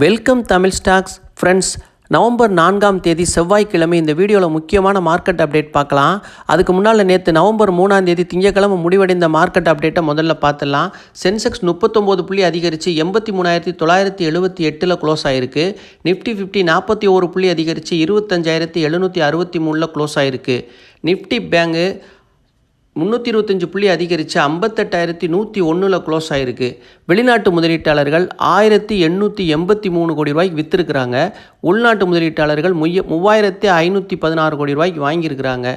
Welcome Tamil stocks friends November நான்காம் தேதி செவ்வாய்க்கிழமை இந்த வீடியோவில் முக்கியமான மார்க்கெட் அப்டேட் பார்க்கலாம். அதுக்கு முன்னால் நேற்று நவம்பர் மூணாம் தேதி திங்கக்கிழமை முடிவடைந்த மார்க்கெட் அப்டேட்டை முதல்ல பார்த்துடலாம். சென்செக்ஸ் முப்பத்தொம்போது புள்ளி அதிகரித்து எண்பத்தி மூணாயிரத்தி தொள்ளாயிரத்தி எழுபத்தி எட்டில் க்ளோஸ் ஆயிருக்கு. நிஃப்டி ஃபிஃப்டி நாற்பத்தி ஒரு புள்ளி அதிகரித்து இருபத்தஞ்சாயிரத்தி எழுநூற்றி அறுபத்தி மூணில் க்ளோஸ் ஆயிருக்கு. நிஃப்டி பேங்கு முந்நூற்றி இருபத்தஞ்சு புள்ளி அதிகரித்து ஐம்பத்தெட்டாயிரத்தி நூற்றி ஒன்றில் க்ளோஸ் ஆகிருக்கு வெளிநாட்டு முதலீட்டாளர்கள் ஆயிரத்தி எண்ணூற்றி எண்பத்தி மூணு கோடி ரூபாய்க்கு விற்றுருக்குறாங்க உள்நாட்டு முதலீட்டாளர்கள் முய்ய மூவாயிரத்தி ஐநூற்றி பதினாறு கோடி ரூபாய்க்கு வாங்கியிருக்கிறாங்க.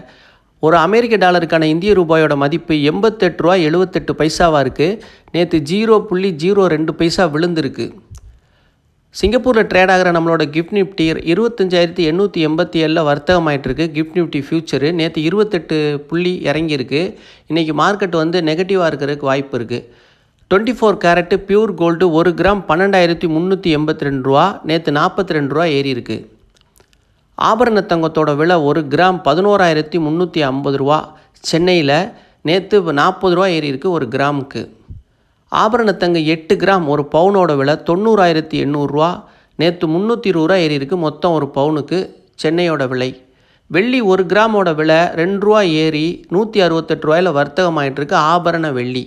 ஒரு அமெரிக்க டாலருக்கான இந்திய ரூபாயோட மதிப்பு எண்பத்தெட்டு ரூபா எழுபத்தெட்டு பைசாவாக இருக்குது நேற்று ஜீரோ புள்ளி ஜீரோ ரெண்டு பைசா விழுந்திருக்கு. சிங்கப்பூரில் ட்ரேட் ஆகிற நம்மளோட கிஃப்ட் நிஃப்டி இருபத்தஞ்சாயிரத்தி எண்ணூற்றி எண்பத்தி ஏழில் வர்த்தகமாயிட்டிருக்கு. கிஃப்ட் நிஃப்டி ஃபியூச்சரு நேற்று இருபத்தெட்டு புள்ளி இறங்கியிருக்கு. இன்றைக்கி மார்க்கெட் வந்து நெகட்டிவாக இருக்கிறதுக்கு வாய்ப்பு இருக்குது twenty four carat pure gold ஒரு கிராம் பன்னெண்டாயிரத்தி முந்நூற்றி எண்பத்தி ரெண்டு ரூபா. நேற்று நாற்பத்தி ரெண்டு ரூபா ஏறி இருக்கு ஆபரண தங்கத்தோட விலை ஒரு கிராம் பதினோராயிரத்தி முந்நூற்றி ஐம்பது ரூபா. சென்னையில் நேற்று நாற்பது ரூபா ஏறி இருக்குது ஒரு கிராமுக்கு ஆபரணத்தங்க எட்டு கிராம் ஒரு பவுனோட விலை தொண்ணூறாயிரத்தி எண்ணூறுரூவா நேற்று முந்நூற்றி இருபது ரூபா ஏறி இருக்குது மொத்தம் ஒரு பவுனுக்கு சென்னையோட விலை. வெள்ளி ஒரு கிராமோட விலை ரெண்டு ரூபா ஏறி நூற்றி அறுபத்தெட்டு ரூபாயில் வர்த்தகமாயிட்டிருக்கு ஆபரண வெள்ளி.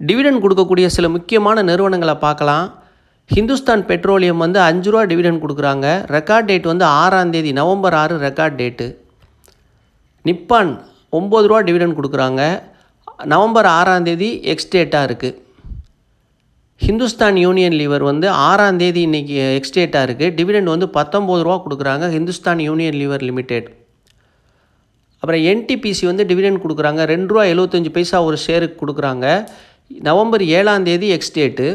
டிவிடன் கொடுக்கக்கூடிய சில முக்கியமான நிறுவனங்களை பார்க்கலாம். ஹிந்துஸ்தான் பெட்ரோலியம் வந்து அஞ்சு ரூபா டிவிடன் கொடுக்குறாங்க. ரெக்கார்ட் டேட் வந்து ஆறாம் தேதி நவம்பர் ஆறு ரெக்கார்ட் டேட்டு. நிப்பான் ஒம்பது ரூபா டிவிடன் கொடுக்குறாங்க. நவம்பர் ஆறாம் தேதி எக்ஸ்டேட்டாக இருக்குது ஹிந்துஸ்தான் யூனியன் லீவர் வந்து ஆறாம் தேதி இன்றைக்கி எக்ஸ்டேட்டாக இருக்குது டிவிடெண்ட் வந்து பத்தொம்போது ரூபா கொடுக்குறாங்க ஹிந்துஸ்தான் யூனியன் லீவர் லிமிடெட். அப்புறம் என்டிபிசி வந்து டிவிடெண்ட் கொடுக்குறாங்க. ரெண்டு ரூபா எழுபத்தஞ்சு பைசா ஒரு ஷேருக்கு கொடுக்குறாங்க. நவம்பர் ஏழாம் தேதி ex date.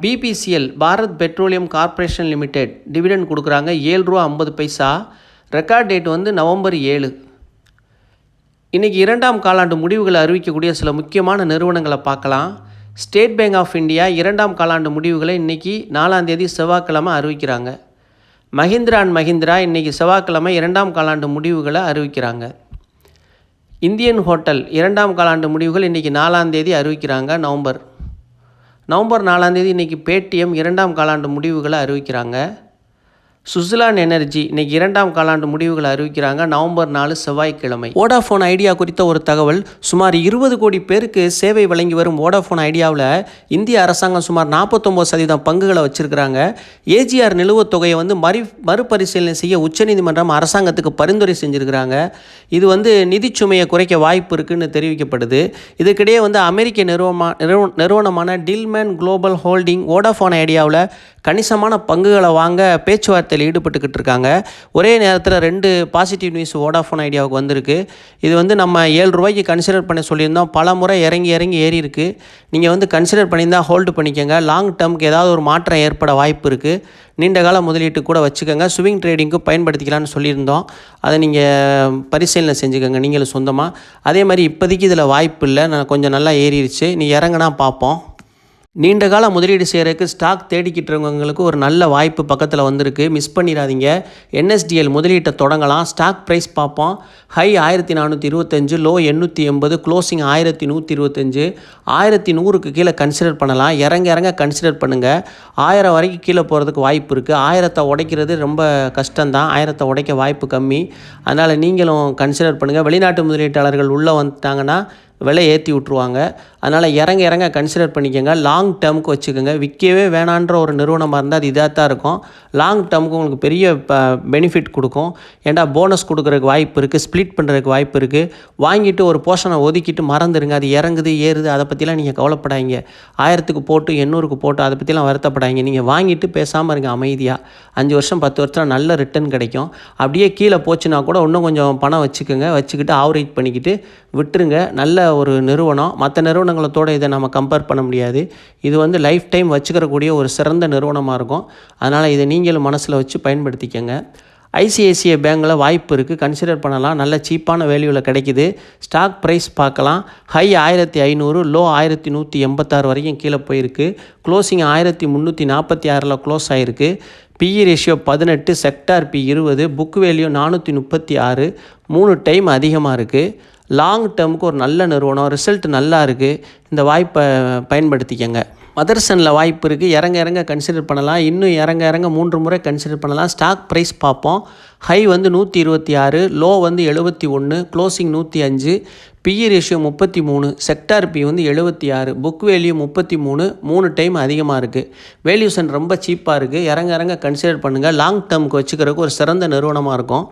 BPCL Bharat petroleum corporation limited dividend கொடுக்குறாங்க. ஏழு ரூபா ஐம்பது பைசா. ரெக்கார்ட் டேட் வந்து நவம்பர் ஏழு. இன்றைக்கி இரண்டாம் காலாண்டு முடிவுகளை அறிவிக்கக்கூடிய சில முக்கியமான நிறுவனங்களை பார்க்கலாம். ஸ்டேட் பேங்க் ஆஃப் இந்தியா இரண்டாம் காலாண்டு முடிவுகளை இன்றைக்கி நாலாம் தேதி செவ்வாய்க்கிழமை அறிவிக்கிறாங்க. மஹிந்திரா அண்ட் மஹிந்திரா இன்றைக்கி செவ்வாய்க்கிழமை இரண்டாம் காலாண்டு முடிவுகளை அறிவிக்கிறாங்க. இந்தியன் ஹோட்டல் இரண்டாம் காலாண்டு முடிவுகள் இன்றைக்கி நாலாம் தேதி அறிவிக்கிறாங்க நவம்பர். நவம்பர் நாலாம் தேதி இன்றைக்கி பேடிஎம் இரண்டாம் காலாண்டு முடிவுகளை அறிவிக்கிறாங்க. சுசிலான் எனர்ஜி இன்னைக்கு இரண்டாம் காலாண்டு முடிவுகளை அறிவிக்கிறாங்க. நவம்பர் நாலு செவ்வாய்க்கிழமை. வோடாஃபோன் ஐடியா குறித்த ஒரு தகவல் சுமார் இருபது கோடி பேருக்கு சேவை வழங்கி வரும் வோடாஃபோன் ஐடியாவில் இந்திய அரசாங்கம் சுமார் நாற்பத்தொம்போது சதவீதம் பங்குகளை வச்சிருக்கிறாங்க. ஏஜிஆர் நிலுவத் தொகையை வந்து மறு மறுபரிசீலனை செய்ய உச்சநீதிமன்றம் அரசாங்கத்துக்கு பரிந்துரை செஞ்சுருக்கிறாங்க. இது வந்து நிதிச்சுமையை குறைக்க வாய்ப்பு இருக்குன்னு தெரிவிக்கப்படுது. இதுக்கிடையே வந்து அமெரிக்க நிறுவன நிறுவனமான டில்மேன் குளோபல் ஹோல்டிங் வோடாஃபோன் ஐடியாவில் கணிசமான பங்குகளை வாங்க பேச்சுவார்த்தை முயற்சியில் ஈடுபட்டுக்கிட்டு இருக்காங்க. ஒரே நேரத்தில் ரெண்டு பாசிட்டிவ் நியூஸ் வோடாஃபோன் ஐடியாவுக்கு வந்திருக்கு. இது வந்து நம்ம ஏழு ரூபாய்க்கு கன்சிடர் பண்ண சொல்லியிருந்தோம். பல முறை இறங்கி இறங்கி ஏறி இருக்கு நீங்கள் வந்து கன்சிடர் பண்ணியிருந்தால் ஹோல்டு பண்ணிக்கோங்க. லாங் டேர்முக்கு ஏதாவது ஒரு மாற்றம் ஏற்பட வாய்ப்பு இருக்குது நீண்ட கால முதலீட்டு கூட வச்சுக்கோங்க. ஸ்விங் ட்ரேடிங்க்கு பயன்படுத்திக்கலாம்னு சொல்லியிருந்தோம். அதை நீங்கள் பரிசீலனை செஞ்சுக்கோங்க. நீங்களும் சொந்தமாக அதே மாதிரி இப்போதைக்கு இதில் வாய்ப்பு இல்லை. நான் கொஞ்சம் நல்லா ஏறிடுச்சு நீ இறங்குனா பார்ப்போம். நீண்ட காலம் முதலீடு செய்கிறதுக்கு ஸ்டாக் தேடிக்கிட்டு இருக்கவங்களுக்கு ஒரு நல்ல வாய்ப்பு பக்கத்தில் வந்திருக்கு. மிஸ் பண்ணிடாதீங்க. என்எஸ்டிஎல் முதலீட்டை தொடங்கலாம். ஸ்டாக் ப்ரைஸ் பார்ப்போம். ஹை ஆயிரத்தி நானூற்றி இருபத்தஞ்சு லோ எண்ணூற்றி எண்பது க்ளோசிங் ஆயிரத்தி நூற்றி இருபத்தஞ்சு. ஆயிரத்தி நூறுக்கு கீழே கன்சிடர் பண்ணலாம். இறங்க இறங்க கன்சிடர் பண்ணுங்கள் ஆயிரம் வரைக்கும் கீழே போகிறதுக்கு வாய்ப்பு இருக்குது ஆயிரத்தை உடைக்கிறது ரொம்ப கஷ்டம்தான். ஆயிரத்தை உடைக்க வாய்ப்பு கம்மி. அதனால் நீங்களும் கன்சிடர் பண்ணுங்கள் வெளிநாட்டு முதலீட்டாளர்கள் உள்ளே வந்துட்டாங்கன்னா விலை ஏற்றி விட்ருவாங்க அதனால் இறங்க இறங்க கன்சிடர் பண்ணிக்கோங்க. லாங் டேர்முக்கு வச்சுக்கோங்க. விற்கவே வேணான்ற ஒரு நிறுவனமாக இருந்தால் அது இதாக தான் இருக்கும் லாங் டேர்முக்கு உங்களுக்கு பெரிய பெனிஃபிட் கொடுக்கும். ஏன்டா போனஸ் கொடுக்குறதுக்கு வாய்ப்பு இருக்குது ஸ்ப்ளிட் பண்ணுறதுக்கு வாய்ப்பு இருக்குது வாங்கிட்டு ஒரு போர்ஷனை ஒதுக்கிட்டு மறந்துடுங்க அது இறங்குது ஏறுது அதை பற்றிலாம் நீங்கள் கவலைப்படாதீங்க. ஆயிரத்துக்கு போட்டு எண்ணூறுக்கு போட்டு அதை பற்றிலாம் வருத்தப்படாதீங்க. நீங்கள் வாங்கிட்டு பேசாமல் இருங்க அமைதியாக அஞ்சு வருஷம் பத்து வருஷம் நல்ல ரிட்டர்ன் கிடைக்கும். அப்படியே கீழே போச்சுன்னா கூட இன்னும் கொஞ்சம் பணம் வச்சுக்கோங்க. வச்சுக்கிட்டு ஆவரேஜ் பண்ணிக்கிட்டு விட்டுருங்க. நல்ல ஒரு நிறுவனம். மற்ற நிறுவனம் நிறுவனங்களத்தோடு இதை நம்ம கம்பேர் பண்ண முடியாது. இது வந்து லைஃப் டைம் வச்சுக்கிறக்கூடிய ஒரு சிறந்த நிறுவனமாக இருக்கும். அதனால் இதை நீங்களும் மனசில் வச்சு பயன்படுத்திக்கங்க. ஐசிஐசிஐ பேங்கில் வாய்ப்பு இருக்குது கன்சிடர் பண்ணலாம். நல்ல சீப்பான வேல்யூவில் கிடைக்குது. ஸ்டாக் ப்ரைஸ் பார்க்கலாம். ஹை ஆயிரத்தி ஐநூறு லோ ஆயிரத்தி நூற்றி எண்பத்தாறு வரைக்கும் கீழே போயிருக்கு. க்ளோசிங் ஆயிரத்தி முந்நூற்றி நாற்பத்தி ஆறில் க்ளோஸ் ஆகிருக்கு பிஇ ரேஷியோ பதினெட்டு செக்டார் பி இருபது புக் வேல்யூ நானூற்றி முப்பத்தி ஆறு. மூணு டைம் அதிகமாக இருக்குது லாங் டேர்முக்கு ஒரு நல்ல நிறுவனம் ரிசல்ட் நல்லா இருக்குது இந்த வாய்ப்பை பயன்படுத்திக்கங்க. மதர்சனில் வாய்ப்பு இருக்குது இறங்க இறங்க கன்சிடர் பண்ணலாம் இன்னும் இறங்க இறங்க மூன்று முறை கன்சிடர் பண்ணலாம். ஸ்டாக் ப்ரைஸ் பார்ப்போம். ஹை வந்து நூற்றி இருபத்தி ஆறு லோ வந்து எழுபத்தி ஒன்று க்ளோசிங் நூற்றி அஞ்சு பிஇ ரேஷியோ முப்பத்தி மூணு செக்டார் பி வந்து எழுபத்தி ஆறு புக் வேல்யூ முப்பத்தி மூணு மூணு டைம் அதிகமாக இருக்குது வேல்யூஷன் ரொம்ப சீப்பாக இருக்குது இறங்க இறங்க கன்சிடர் பண்ணுங்கள் லாங் டேர்முக்கு வச்சுக்கிறதுக்கு ஒரு சிறந்த நிறுவனமாக இருக்கும்.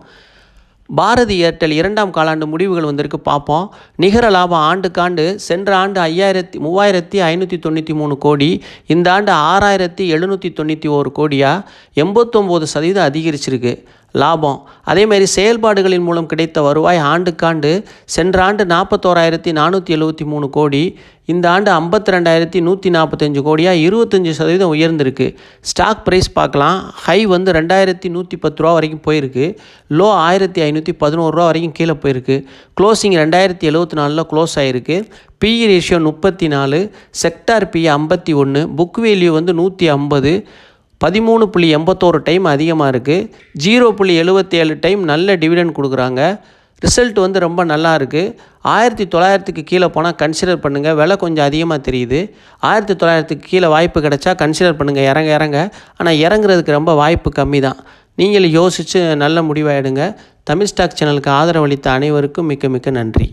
பாரதி ஏர்டெல் இரண்டாம் காலாண்டு முடிவுகள் வந்திருக்கு பார்ப்போம் நிகர லாபம் ஆண்டுக்காண்டு சென்ற ஆண்டு ஐயாயிரத்தி மூவாயிரத்தி ஐநூற்றி தொண்ணூற்றி மூணு கோடி இந்த ஆண்டு ஆறாயிரத்தி எழுநூற்றி தொண்ணூற்றி ஒரு கோடியாக எண்பத்தொம்போது சதவீதம் அதிகரிச்சிருக்கு. லாபம். அதேமாரி செயல்பாடுகளின் மூலம் கிடைத்த வருவாய் ஆண்டுக்காண்டு சென்ற ஆண்டு நாற்பத்தோராயிரத்தி நானூற்றி எழுபத்தி மூணு கோடி இந்த ஆண்டு ஐம்பத்தி ரெண்டாயிரத்தி நூற்றி நாற்பத்தஞ்சு கோடியாக இருபத்தஞ்சி சதவீதம் உயர்ந்திருக்கு. ஸ்டாக் ப்ரைஸ் பார்க்கலாம். ஹை வந்து ரெண்டாயிரத்தி நூற்றி பத்து ரூபா வரைக்கும் போயிருக்கு. லோ ஆயிரத்தி ஐநூற்றி பதினோரு ரூபா வரைக்கும் கீழே போயிருக்கு. க்ளோசிங் ரெண்டாயிரத்தி எழுபத்தி நாலில் க்ளோஸ் ஆகிருக்கு பிஇ ரேஷியோ முப்பத்தி நாலு செக்டார் பி ஐம்பத்தி ஒன்று புக் வேல்யூ வந்து நூற்றி ஐம்பது பதிமூணு புள்ளி எண்பத்தோரு டைம் அதிகமாக இருக்குது ஜீரோ புள்ளி எழுபத்தேழு டைம் நல்ல டிவிடெண்ட் கொடுக்குறாங்க. ரிசல்ட் வந்து ரொம்ப நல்லா இருக்குது ஆயிரத்தி தொள்ளாயிரத்துக்கு கீழே போனால் கன்சிடர் பண்ணுங்கள் விலை கொஞ்சம் அதிகமாக தெரியுது. ஆயிரத்தி தொள்ளாயிரத்துக்கு கீழே வாய்ப்பு கிடைச்சா கன்சிடர் பண்ணுங்கள் இறங்க இறங்க. ஆனால் இறங்குறதுக்கு ரொம்ப வாய்ப்பு கம்மி தான் நீங்கள் யோசித்து நல்ல முடிவாயிடுங்க தமிழ் ஸ்டாக் சேனலுக்கு ஆதரவளித்த அனைவருக்கும் மிக்க மிக்க நன்றி.